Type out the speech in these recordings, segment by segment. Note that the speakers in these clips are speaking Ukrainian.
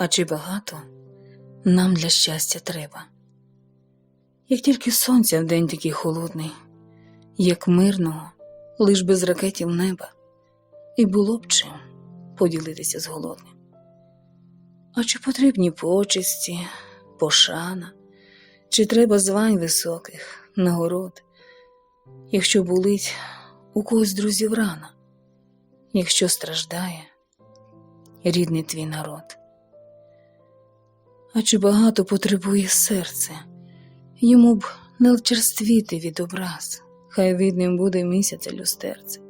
А чи багато нам для щастя треба? Як тільки сонця в день такий холодний, як мирного, лиш без ракетів неба, і було б чим поділитися з голодним. А чи потрібні почесті, пошана, чи треба звань високих, нагород, якщо болить у когось друзів рана, якщо страждає рідний твій народ? А чи багато потребує серце, йому б не вчерствіти від образ, хай видним буде місяця люстерце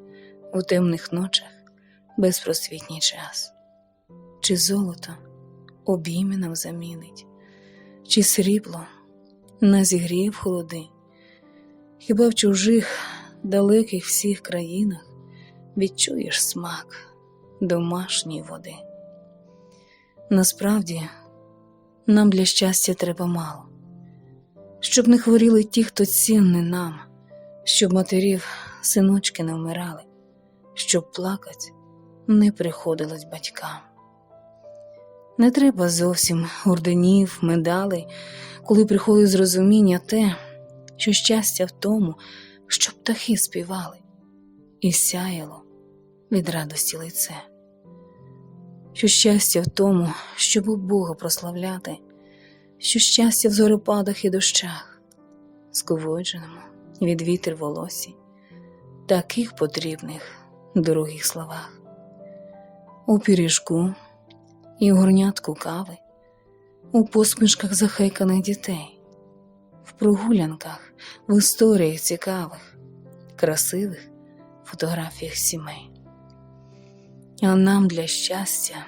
у темних ночах безпросвітній час, чи золото обійми нам замінить, чи срібло нас зігріє холоди, хіба в чужих далеких всіх країнах відчуєш смак домашньої води? Насправді, нам для щастя треба мало, щоб не хворіли ті, хто цінний нам, щоб матерів синочки не вмирали, щоб плакать не приходилось батькам. Не треба зовсім орденів, медалей, коли приходить зрозуміння те, що щастя в тому, щоб птахи співали, і сяяло від радості лице, що щастя в тому, щоб у Бога прославляти, що щастя в зорепадах і дощах, сководженому від вітер волосі, таких потрібних дорогих словах, у піріжку і в горнятку кави, у посмішках захеканих дітей, в прогулянках, в історіях цікавих, красивих фотографіях сімей. А нам для щастя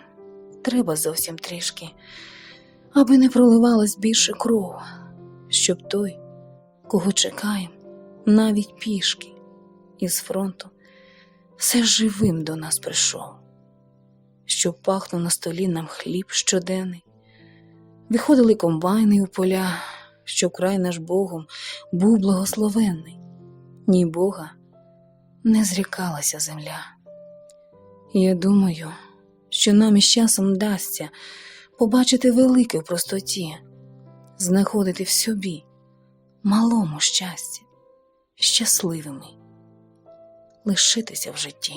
треба зовсім трішки, аби не проливалась більше кров, щоб той, кого чекаємо, навіть пішки із фронту, все живим до нас прийшов щоб пахнув на столі нам хліб щоденний. Виходили комбайни у поля, щоб край наш Богом був благословенний, ні Бога не зрікалася земля. Я думаю, що нам із часом вдасться побачити велике в простоті, знаходити в собі малому щастя, щасливими, лишитися в житті.